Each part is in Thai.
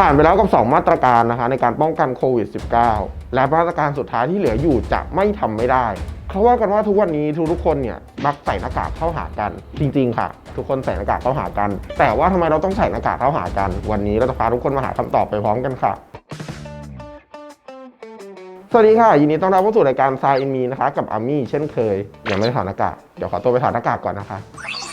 ผ่านไปแล้วกับ 2 มาตรการนะคะในการป้องกันโควิด -19 และมาตรการสุดท้ายที่เหลืออยู่จะไม่ทำไม่ได้เขาว่ากันว่าทุกวันนี้ทุกๆคนเนี่ยมักใส่หน้ากากเข้าหากัน จริง ๆ ค่ะ ทุกคนใส่หน้ากากเข้าหากัน แต่ว่าทำไมเราต้องใส่หน้ากากเข้าหากัน วันนี้เราจะพาทุกคนมาหาคำตอบไปพร้อมกันค่ะสวัสดีค่ะ ยินดีต้อนรับเข้าสู่รายการทรายอินมีนะคะ กับอามี่เช่นเคย ยังไม่ได้ถอดหน้ากากเดี๋ยวขอตัวไปถอดหน้ากากก่อนนะคะ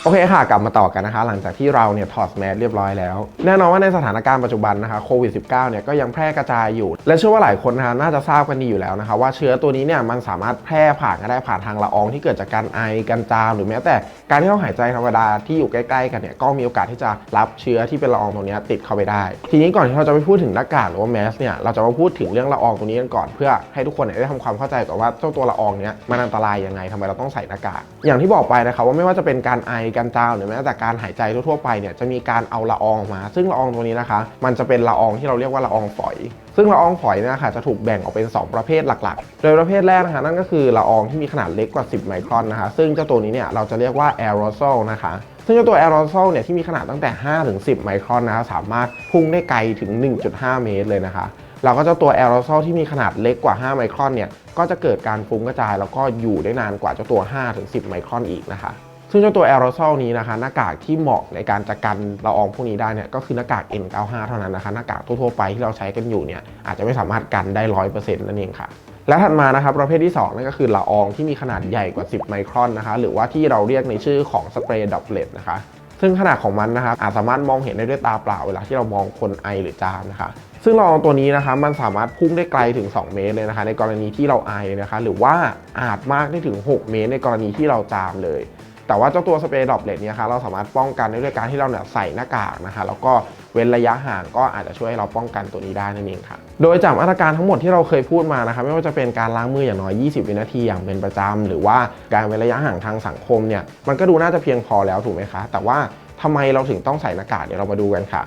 อเคค่ะ กลับมาต่อกันนะคะ หลังจากที่เราเนี่ยถอดแมสเรียบร้อยแล้ว แน่นอนว่าในสถานการณ์ปัจจุบันนะคะโควิด -19 เนี่ยก็ยังแพร่กระจายอยู่ และเชื่อว่าหลายคนนะคะน่าจะทราบกันดีอยู่แล้วนะคะ ว่าเชื้อตัวนี้เนี่ยมันสามารถแพร่ผ่านกันได้ผ่านทางละอองที่เกิดจากการไอการจามหรือแม้แต่การที่เราหายใจธรรมดาที่อยู่ใกล้ๆ กันเนี่ยก็มีโอกาสที่จะรับเชื้อที่เป็นละอองตัวนี้ติดเข้าไปได้ ทีนี้ก่อนที่เราจะไปพูดถึงหน้ากากหรือว่าแมสเนี่ยเราจะมาพูดถึงเรื่องละอองตัวนี้กันก่อนเพื่อให้ทุกคนเนี่ยได้ทำความเข้าใจก่อนว่าเจ้าตัวละอองเนี้ยมันอันตรายยังไงทำไมเราต้องใส่หน้ากากอย่างที่บอกไปนะครับว่าไม่ว่าจะเป็นการไอการจามหรือแม้แต่การหายใจทั่วๆไปเนี่ยจะมีการเอาละอองมา ซึ่งละอองตัวนี้นะคะ มันจะเป็นละอองที่เราเรียกว่าละอองฝอย ซึ่งละอองฝอยเนี่ยค่ะจะถูกแบ่งออกเป็น 2 ประเภทหลักๆ โดยประเภทแรกนะคะนั่นก็คือละอองที่มีขนาดเล็กกว่า 10 ไมครอนนะคะ ซึ่งเจ้าตัวนี้เนี่ยเราจะเรียกว่าแอโรโซลนะคะซึ่งเจ้าตัวแอโรโซลเนี่ยที่มีขนาดตั้งแต่5ถึง10 ไมครอนนะคะสามารถพุ่งได้ไกลถึง 1.5 เมตรเลยนะคะแล้วก็เจ้าตัวแอโรโซลที่มีขนาดเล็กกว่า 5 ไมครอนเนี่ยก็จะเกิดการฟุ้งกระจายแล้วก็อยู่ได้นานกว่าเจ้าตัว5ถึง10 ไมครอนอีกนะคะ ซึ่งเจ้าตัวแอโรโซลนี้นะคะหน้ากากที่เหมาะในการจัดการละอองพวกนี้ได้เนี่ยก็คือหน้ากาก N95 เท่านั้นนะคะหน้ากากทั่วๆไปที่เราใช้กันอยู่เนี่ยอาจจะไม่สามารถกันได้ 100%นั่นเองค่ะและถัดมานะครับประเภทที่2นั่นก็คือละอองที่มีขนาดใหญ่กว่า 10 ไมครอนนะคะหรือว่าที่เราเรียกในชื่อของสเปรย์ดับเบิลนะคะซึ่งขนาดของมันนะครับอาจสามารถมองเห็นได้ด้วยตาเปล่าเวลาที่เรามองคนไอหรือจามนะคะซึ่งละอองตัวนี้นะคะมันสามารถพุ่งได้ไกลถึง 2 เมตรเลยนะคะในกรณีที่เราไอนะคะหรือว่าอาจมากได้ถึง 6 เมตร ในกรณีที่เราจามเลย แต่ว่าเจ้าตัวสเปรย์ดรอปเลตเนี่ยคะเราสามารถป้องกันได้ด้วยการที่เราเนี่ยใส่หน้ากากนะคะแล้วก็เว้นระยะห่างก็อาจจะช่วยให้เราป้องกันตัวนี้ได้นั่นเองค่ะโดยจากมาตรการทั้งหมดที่เราเคยพูดมานะครับไม่ว่าจะเป็นการล้างมืออย่างน้อย 20 วินาทีอย่างเป็นประจำหรือว่าการเว้นระยะห่างทางสังคมเนี่ยมันก็ดูน่าจะเพียงพอแล้วถูกไหมคะ แต่ว่าทำไมเราถึงต้องใส่หน้ากากเดี๋ยวเรามาดูกันค่ะ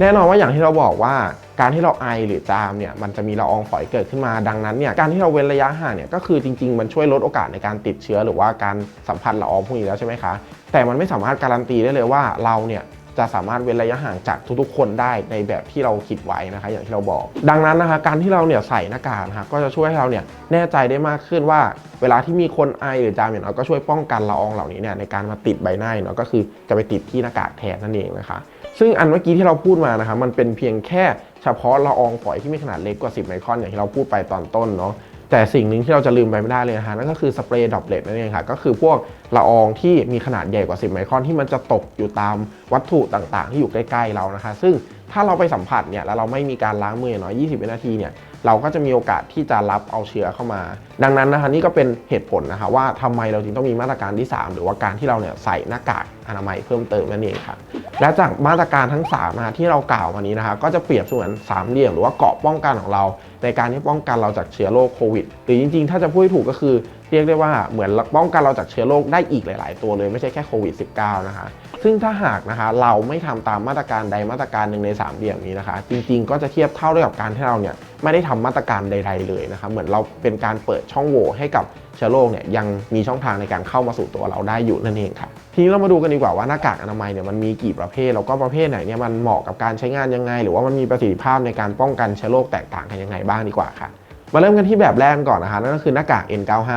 แน่นอนว่าอย่างที่เราบอกว่าการที่เราไอหรือจามเนี่ยมันจะมีละอองฝอยเกิดขึ้นมาดังนั้นเนี่ยการที่เราเว้นระยะห่างเนี่ยก็คือจริง ๆ มันช่วยลดโอกาสในการติดเชื้อหรือว่าการสัมผัสละอองพวกนี้แล้วใช่ไหมคะ แต่มันไม่สามารถการันตีได้เลยว่าเราเนี่ยจะสามารถเว้นระยะห่างจากทุกๆ คนได้ในแบบที่เราคิดไว้นะคะอย่างที่เราบอก ดังนั้นนะคะการที่เราเนี่ยใส่หน้ากากนะคะก็จะช่วยให้เราเนี่ยแน่ใจได้มากขึ้นว่า เวลาที่มีคนไอหรือจามอย่างน้อยก็ช่วยป้องกันละอองเหล่านี้เนี่ยในการมาติดใบหน้าเนาะก็คือจะไปติดที่หน้ากากแทนนั่นเองนะคะ ซึ่งอันเมื่อกี้ที่เราพูดมานะคะมันเป็นเพียงแค่เฉพาะละอองฝอยที่มีขนาดเล็กกว่า 10 ไมครอนอย่างที่เราพูดไปตอนต้นเนาะแต่สิ่งหนึ่งที่เราจะลืมไปไม่ได้เลยนะคะนั่นก็คือสเปรย์ดรอปเลตนั่นเองค่ะก็คือพวกละอองที่มีขนาดใหญ่กว่า 10 ไมครอนที่มันจะตกอยู่ตามวัตถุต่างๆ ที่อยู่ใกล้ ๆ เรานะคะ ซึ่งถ้าเราไปสัมผัสเนี่ยแล้วเราไม่มีการล้างมืออย่างน้อย 20 วินาทีเนี่ยเราก็จะมีโอกาสที่จะรับเอาเชื้อเข้ามา ดังนั้นนะคะนี่ก็เป็นเหตุผลนะคะว่าทำไมเราจึงต้องมีมาตรการที่ 3 หรือว่าการที่เราเนี่ยใส่หน้ากากอนามัยเพิ่มเติมนั่นเองค่ะ และจากมาตรการทั้ง3นะคะที่เรากล่าวมานี้นะครับก็จะเปรียบเสมือนสามเหลี่ยมหรือว่าเกาะป้องกันของเราในการที่ป้องกันเราจากเชื้อโรคโควิด หรือจริงๆ ถ้าจะพูดถูกก็คือเรียกได้ว่าเหมือนป้องกันเราจากเชื้อโรคได้อีกหลาย ๆ ตัวเลยไม่ใช่แค่โควิด -19 นะคะซึ่งถ้าหากนะคะเราไม่ทำตามมาตรการใดมาตรการหนึ่งในสามเหลี่ยมนี้นะคะ จริงๆ ก็จะเทียบเท่าได้กับการที่เราเนี่ยไม่ได้ทำมาตรการใด ๆ เลยนะคะเหมือนเราเป็นการเปิดช่องโหว่ให้กับเชื้อโรคเนี่ยยังมีช่องทางในการเข้ามาสู่ตัวเราได้อยู่นั่นเองค่ะทีนี้เรามาดูกันดีกว่าว่าหน้ากากอนามัยเนี่ยมันมีกี่ประเภทแล้วก็ประเภทไหนเนี่ยมันเหมาะกับการใช้งานยังไง หรือว่ามันมีประสิทธิภาพในการป้องกันเชื้อโรคแตกต่างกันยังไงบ้างดีกว่าค่ะ มาเริ่มกันที่แบบแรกก่อนนะคะนั่นก็คือหน้ากาก N95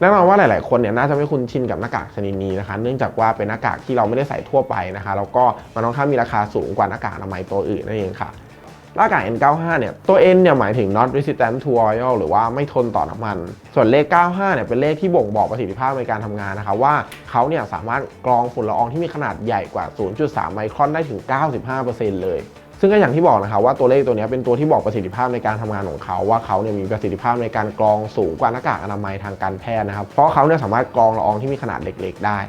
แน่นอนว่าหลาย ๆ คนเนี่ยน่าจะไม่คุ้นชินกับหน้ากากชนิดนี้นะคะ เนื่องจากว่าเป็นหน้ากากที่เราไม่ได้ใส่ทั่วไปนะคะแล้วก็มันค่อนข้างมีราคาสูงกว่าหน้ากากอนามัยตัวอื่นนั่นเองค่ะหน้ากาก N95 เนี่ย ตัว N เนี่ยหมายถึง not resistant to oil หรือว่าไม่ทนต่อน้ำมัน ส่วนเลข 95 เนี่ยเป็นเลขที่บ่งบอกประสิทธิภาพในการทำงานนะคะว่าเขาเนี่ยสามารถกรองฝุ่นละอองที่มีขนาดใหญ่กว่า 0.3 ไมครอนได้ถึง 95%เลย ซึ่งก็อย่างที่บอกนะคะว่าตัวเลขตัวนี้เป็นตัวที่บอกประสิทธิภาพในการทำงานของเขา ว่าเขาเนี่ยมีประสิทธิภาพในการกรองสูงกว่าหน้ากากอนามัยทางการแพทย์นะครับ เพราะเขาเนี่ยสามารถกรองละอองที่มีขนาดเล็ก ๆ ได้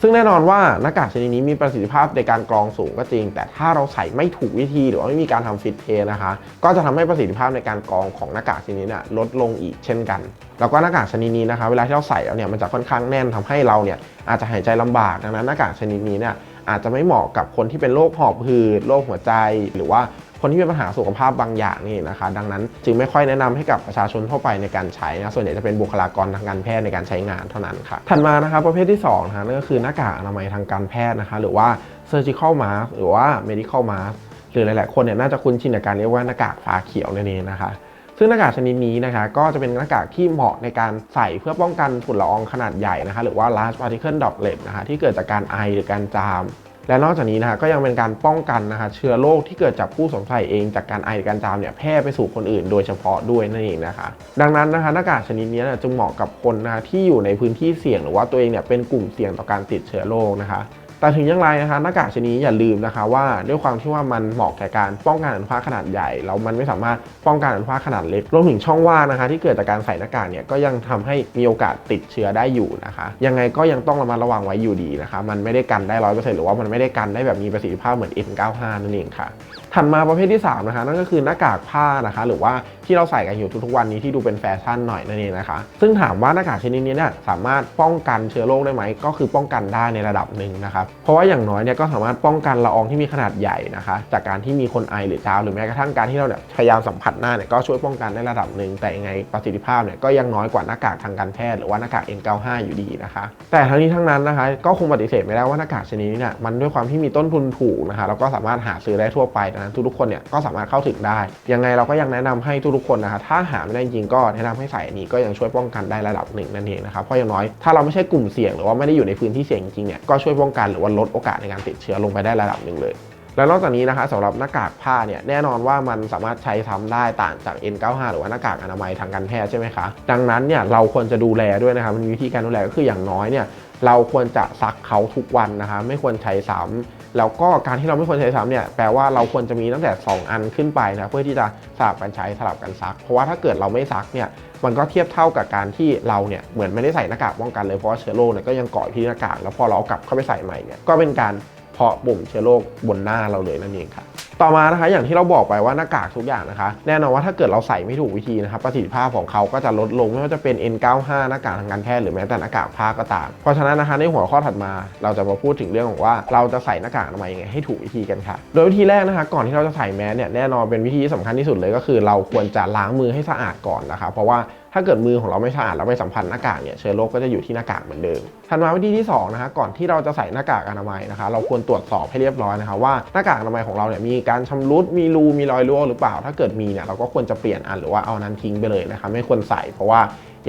ซึ่งแน่นอนว่าหน้ากากชนิดนี้มีประสิทธิภาพในการกรองสูงก็จริง แต่ถ้าเราใส่ไม่ถูกวิธีหรือว่าไม่มีการทำฟิตเทนะคะ ก็จะทำให้ประสิทธิภาพในการกรองของหน้ากากชนิดนี้ลดลงอีกเช่นกัน แล้วก็หน้ากากชนิดนี้นะคะเวลาที่เราใส่แล้วเนี่ยมันจะค่อนข้างแน่นทำให้เราเนี่ยอาจจะหายใจลำบากดังนั้นหน้ากากชนิดนี้เนี่ย อาจจะไม่เหมาะกับคนที่เป็นโรคหอบหืดโรคหัวใจ หรือว่าคนที่มีปัญหาสุขภาพบางอย่างนี่นะคะ ดังนั้นจึงไม่ค่อยแนะนำให้กับประชาชนทั่วไปในการใช้นะส่วนใหญ่จะเป็นบุคลากรทางการแพทย์ในการใช้งานเท่านั้นค่ะถัดมานะคะประเภทที่2นะคะนั่นก็คือหน้ากากอนามัยทางการแพทย์นะคะ หรือว่า surgical mask หรือว่า medical mask หรือหลาย ๆ คนเนี่ยน่าจะคุ้นชินกับการเรียกว่าหน้ากากฟ้าเขียวนั่นเองนะคะ ซึ่งหน้ากากชนิดนี้นะคะก็จะเป็นหน้ากากที่เหมาะในการใส่เพื่อป้องกันฝุ่นละอองขนาดใหญ่นะคะหรือว่า large particle droplet นะคะที่เกิดจากการไอหรือการจาม และนอกจากนี้นะคะก็ยังเป็นการป้องกันนะคะเชื้อโรคที่เกิดจากผู้สวมใส่เองจากการไอหรือการจามเนี่ยแพร่ไปสู่คนอื่นโดยเฉพาะด้วยนั่นเองนะคะ ดังนั้นนะคะหน้ากากชนิดนี้จึงเหมาะกับคนนะคะที่อยู่ในพื้นที่เสี่ยงหรือว่าตัวเองเนี่ยเป็นกลุ่มเสี่ยงต่อการติดเชื้อโรคนะคะ แต่ถึงอย่างไรนะคะหน้ากากชนิดนี้อย่าลืมนะคะว่าด้วยความที่ว่ามันเหมาะแก่การป้องกันอนุภาคขนาดใหญ่แล้วมันไม่สามารถป้องกันอนุภาคขนาดเล็กรวมถึงช่องว่างนะคะ ที่เกิดจากการใส่หน้ากากเนี่ยก็ยังทำให้มีโอกาสติดเชื้อได้อยู่นะคะ ยังไงก็ยังต้องระมัดระวังไว้อยู่ดีนะคะ มันไม่ได้กันได้ร้อยเปอร์เซ็นต์หรือว่ามันไม่ได้กันได้แบบมีประสิทธิภาพเหมือน N95 นั่นเองค่ะ ถัดมาประเภทที่3นะคะนั่นก็คือหน้ากากผ้านะคะ หรือว่าที่เราใส่กันอยู่ทุกๆวันนี้ที่ดูเป็นแฟชั่นหน่อยนั่นเองนะคะ ซึ่งถามว่าหน้ากากชนิดนี้เนี่ยสามารถป้องกันเชื้อโรคได้ไหมก็คือป้องกันได้ในระดับหนึ่งนะครับเพราะว่าอย่างน้อยเนี่ยก็สามารถป้องกันละอองที่มีขนาดใหญ่นะคะ จากการที่มีคนไอหรือจามหรือแม้กระทั่งการที่เราเนี่ยพยายามสัมผัสหน้าเนี่ยก็ช่วยป้องกันได้ระดับหนึ่งแต่ยังไงประสิทธิภาพเนี่ยก็ยังน้อยกว่าหน้ากากทางการแพทย์หรือว่าหน้ากาก N95 อยู่ดีนะคะ แต่ทั้งนี้ทั้งนั้นนะคะก็คงปฏิเสธไม่ได้ว่าหน้ากากชนิดนี้เนี่ยมันด้วยความที่มีต้นทุนถูกนะคะแล้วก็สามารถหาซื้อได้ทั่วไปดังนั้นทุกๆคนเนี่ยก็สามารถเข้าถึงได้ ยังไงเราก็ยังแนะนำให้ทุกๆคนนะคะถ้าหาไม่ได้จริงก็แนะนำให้ใส่อันนี้ก็ยังช่วยป้องกันได้ระดับหนึ่งนั่นเองนะครับเพราะอย่างน้อยถ้าเราไม่ใช่กลุ่มเสี่ยงหรือว่าไม่ได้อยู่ในพื้นที่เสี่ยงจริงเนี่ยก็ช่วยป้องกันหรือว่าลดโอกาสในการติดเชื้อลงไปได้ระดับหนึ่งเลยแล้วนอกจากนี้นะคะสำหรับหน้ากากผ้าเนี่ยแน่นอนว่ามันสามารถใช้ซ้ำได้ต่างจาก N95 หรือว่าหน้ากากอนามัยทางการแพทย์ใช่ไหมคะดังนั้นเนี่ยเราควรจะดูแลด้วยนะคะมันมีวิธีการดูแลก็คืออย่างน้อยเนี่ยเราควรจะซักเขาทุกวันนะคะไม่ควรใช้ซ้ำ แล้วก็การที่เราไม่ควรใช้ซ้ำเนี่ยแปลว่าเราควรจะมีตั้งแต่ 2 อันขึ้นไปนะเพื่อที่จะสลับกันใช้สลับกันซัก เพราะว่าถ้าเกิดเราไม่ซักเนี่ยมันก็เทียบเท่ากับการที่เราเนี่ยเหมือนไม่ได้ใส่หน้ากากป้องกันเลยเพราะว่าเชื้อโรคเนี่ยก็ยังเกาะที่หน้ากากแล้วพอเราเอากลับเข้าไปใส่ใหม่เนี่ยก็เป็นการเพาะบ่มเชื้อโรคบนหน้าเราเลยนั่นเองค่ะ ต่อมานะคะอย่างที่เราบอกไปว่าหน้ากากทุกอย่างนะคะ แน่นอนว่าถ้าเกิดเราใส่ไม่ถูกวิธีนะครับประสิทธิภาพของเขาก็จะลดลงไม่ว่าจะเป็น N95 หน้ากากทางการแพทย์หรือแม้แต่หน้ากากผ้าก็ตาม เพราะฉะนั้นนะคะในหัวข้อถัดมา เราจะมาพูดถึงเรื่องของว่าเราจะใส่หน้ากากอนามัยยังไงให้ถูกวิธีกันค่ะ โดยวิธีแรกนะคะ ก่อนที่เราจะใส่แมสเนี่ยแน่นอนเป็นวิธีที่สำคัญที่สุดเลยก็คือ เราควรจะล้างมือให้สะอาดก่อนนะคะ เพราะว่า ถ้าเกิดมือของเราไม่สะอาดแล้วไปสัมผัสหน้ากากเนี่ยเชื้อโรคก็จะอยู่ที่หน้ากากเหมือนเดิมถัดมาวิธีที่2นะคะก่อนที่เราจะใส่หน้ากากอนามัยนะคะเราควรตรวจสอบให้เรียบร้อยนะคะว่าหน้ากากอนามัยของเราเนี่ยมีการชำรุดมีรูมีรอยรั่วหรือเปล่า ถ้าเกิดมีเนี่ยเราก็ควรจะเปลี่ยนอันหรือว่าเอานั้นทิ้งไปเลยนะคะไม่ควรใส่เพราะว่า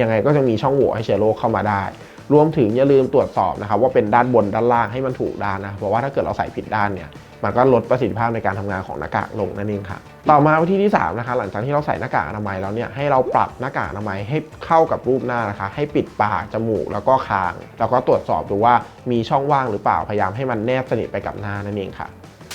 ยังไงก็จะมีช่องโหว่ให้เชื้อโรคเข้ามาได้รวมถึงอย่าลืมตรวจสอบนะคะว่าเป็นด้านบนด้านล่างให้มันถูกด้านนะเพราะว่าถ้าเกิดเราใส่ผิดด้านเนี่ยมันก็ลดประสิทธิภาพในการทำงานของหน้ากากลงนั่นเองค่ะ ต่อมาวิธีที่3นะคะหลังจากที่เราใส่หน้ากากอนามัยแล้วเนี่ยให้เราปรับหน้ากากอนามัยให้เข้ากับรูปหน้านะคะ ให้ปิดปากจมูกแล้วก็คาง แล้วก็ตรวจสอบดูว่ามีช่องว่างหรือเปล่าพยายามให้มันแนบสนิทไปกับหน้านั่นเองค่ะ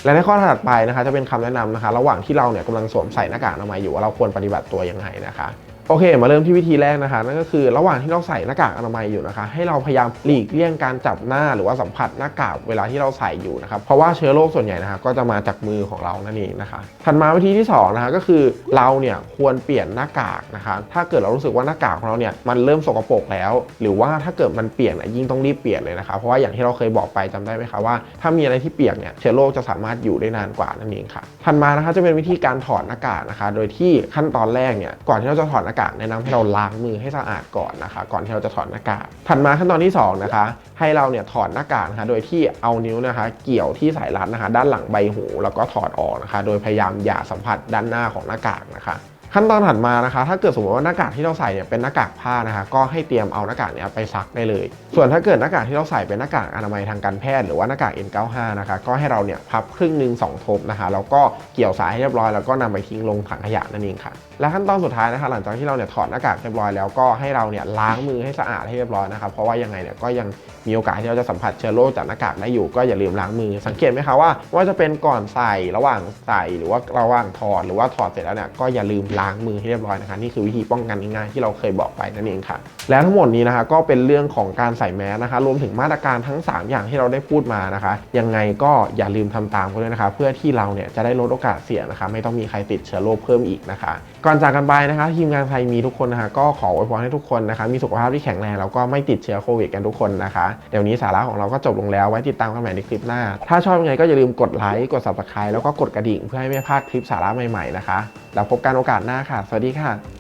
และในข้อถัดไปนะคะจะเป็นคำแนะนำนะคะ ระหว่างที่เราเนี่ยกำลังสวมใส่หน้ากากอนามัยอยู่ว่าเราควรปฏิบัติตัวยังไงนะคะ โอเค มาเริ่มที่วิธีแรกนะคะ นั่นก็คือระหว่างที่เราใส่หน้ากากอนามัยอยู่นะคะ ให้เราพยายามหลีกเลี่ยงการจับหน้าหรือว่าสัมผัสหน้ากากเวลาที่เราใส่อยู่นะครับเพราะว่าเชื้อโรคส่วนใหญ่นะคะก็จะมาจากมือของเรานั่นเองนะคะถัดมาวิธีที่สองนะคะก็คือเราเนี่ยควรเปลี่ยนหน้ากากนะคะถ้าเกิดเรารู้สึกว่าหน้ากากของเราเนี่ยมันเริ่มสกปรกแล้ว หรือว่าถ้าเกิดมันเปียกเนี่ยยิ่งต้องรีบเปลี่ยนเลยนะคะเพราะว่าอย่างที่เราเคยบอกไปจำได้ไหมคะว่าถ้ามีอะไรที่เปียกเนี่ยเชื้อโรคจะสามารถอยู่ได้นานกว่านั่นเองค่ะถัดมานะคะจะเป็นวิธีการถอดหน้ากากนะคะ โดยที่ขั้นตอนแรกเนี่ยก่อนที่เราจะถอดหน้ากากแนะนำให้เราล้างมือให้สะอาดก่อนนะคะ ก่อนที่เราจะถอดหน้ากากถัดมาขั้นตอนที่สองนะคะให้เราเนี่ยถอดหน้ากากนะคะโดยที่เอานิ้วนะคะ เกี่ยวที่สายรัดนะคะ ด้านหลังใบหู แล้วก็ถอดออกนะคะ โดยพยายามอย่าสัมผัสด้านหน้าของหน้ากากนะคะ ขั้นตอนถัดมานะคะ ถ้าเกิดสมมติว่าหน้ากากที่เราใส่เนี่ยเป็นหน้ากากผ้านะคะ ก็ให้เตรียมเอาหน้ากากเนี่ยไปซักได้เลย ส่วนถ้าเกิดหน้ากากที่เราใส่เป็นหน้ากากอนามัยทางการแพทย์หรือว่าหน้ากาก N95 นะคะ ก็ให้เราเนี่ยพับครึ่งหนึ่งสองทบนะคะ แล้วก็เกี่ยวสายให้เรียบร้อย แล้วก็นำไปทิ้งลงถังขยะนั่นเองค่ะ และขั้นตอนสุดท้ายนะคะ หลังจากที่เราเนี่ยถอดหน้ากากเรียบร้อยแล้วก็ให้เราเนี่ยล้างมือให้สะอาดให้เรียบร้อยนะครับ เพราะว่ายังไงเนี่ยก็ยังมีโอกาสที่เราจะสัมผัสเชื้อโรคจากหน้ากากได้อยู่ ก็อย่าลืมล้างมือ สังเกตไหมคะว่าว่าจะเป็นก่อนใส่ระหว่างใส่หรือว่าระหว่างถอดหรือว่าถอดเสร็จแล้วเนี่ยก็อย่าลืมล้างมือให้เรียบร้อยนะคะนี่คือวิธีป้องกันง่ายๆที่เราเคยบอกไปนั่นเองค่ะ และทั้งหมดนี้นะคะก็เป็นเรื่องของการใส่แมสนะคะ รวมถึงมาตรการทั้ง 3 อย่างที่เราได้พูดมานะคะ ยังไงก็อย่าลืมทำตามกันด้วยนะคะ เพื่อที่เราเนี่ยจะได้ลดโอกาสเสี่ยงนะคะ ไม่ต้องมีใครติดเชื้อโรคเพิ่มอีกนะคะก่อนจากกันไปนะคะทีมงานไทยมีทุกคนนะคะก็ขออวยพรให้ทุกคนนะคะ มีสุขภาพที่แข็งแรงแล้วก็ไม่ติดเชื้อโควิดกันทุกคนนะคะ เดี๋ยวนี้สาระของเราก็จบลงแล้วไว้ติดตามกันใหม่ในคลิปหน้า ถ้าชอบยังไงก็อย่าลืมกดไลค์กด subscribe แล้วก็กดกระดิ่งเพื่อให้ไม่พลาดคลิปสาระใหม่ๆนะคะแล้วพบกันโอกาสหน้าค่ะ สวัสดีค่ะ